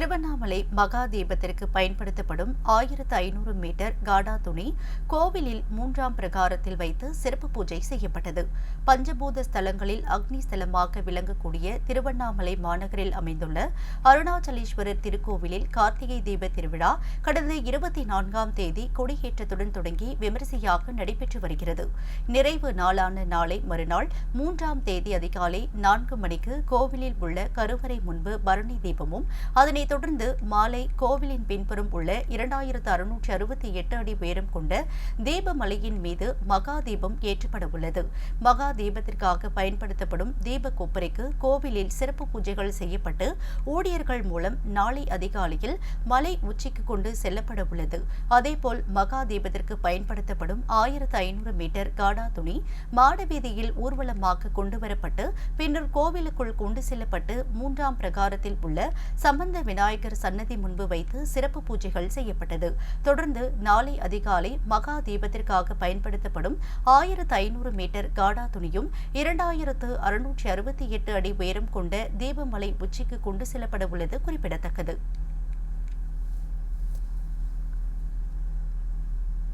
திருவண்ணாமலை மகாதீபத்திற்கு பயன்படுத்தப்படும் ஆயிரத்து ஐநூறு மீட்டர் காடா துணி கோவிலில் மூன்றாம் பிரகாரத்தில் வைத்து சிறப்பு பூஜை செய்யப்பட்டது. பஞ்சபூத ஸ்தலங்களில் அக்னி ஸ்தலமாக விளங்கக்கூடிய திருவண்ணாமலை மாநகரில் அமைந்துள்ள அருணாச்சலேஸ்வரர் திருக்கோவிலில் கார்த்திகை தீப திருவிழா கடந்த இருபத்தி நான்காம் தேதி கொடியேற்றத்துடன் தொடங்கி விமரிசையாக நடைபெற்று வருகிறது. நிறைவு நாளான நாளை மறுநாள் மூன்றாம் தேதி அதிகாலை நான்கு மணிக்கு கோவிலில் உள்ள கருவறை முன்பு பரணி தீபமும் அதனை இதனைத் தொடர்ந்து மாலை கோவிலின் பின்புறம் உள்ள இரண்டாயிரத்து அறுநூற்று அறுபத்தி எட்டு அடி உயரம் கொண்ட தீபமலையின் மீது மகா தீபம் ஏற்றப்பட உள்ளது. மகா தீபத்திற்காக பயன்படுத்தப்படும் தீப கொப்பரைக்கு கோவிலில் சிறப்பு பூஜைகள் செய்யப்பட்டு ஊழியர்கள் மூலம் நாளை அதிகாலையில் மலை உச்சிக்கு கொண்டு செல்லப்பட உள்ளது. அதேபோல் மகா தீபத்திற்கு பயன்படுத்தப்படும் ஆயிரத்து ஐநூறு மீட்டர் காடா துணி மாடவீதியில் ஊர்வலமாக கொண்டுவரப்பட்டு பின்னர் கோவிலுக்குள் கொண்டு செல்லப்பட்டு மூன்றாம் பிரகாரத்தில் உள்ள சம்பந்த வினா விநாயகர் சன்னதி முன்பு வைத்து சிறப்பு பூஜைகள் செய்யப்பட்டது. தொடர்ந்து நாளை அதிகாலை மகா தீபத்திற்காக பயன்படுத்தப்படும் ஆயிரத்து ஐநூறு மீட்டர் காடா துணியும் இரண்டாயிரத்து அறுநூற்றி அறுபத்தி எட்டு அடி உயரம் கொண்ட தீபமலை உச்சிக்கு கொண்டு செல்லப்பட உள்ளது குறிப்பிடத்தக்கது.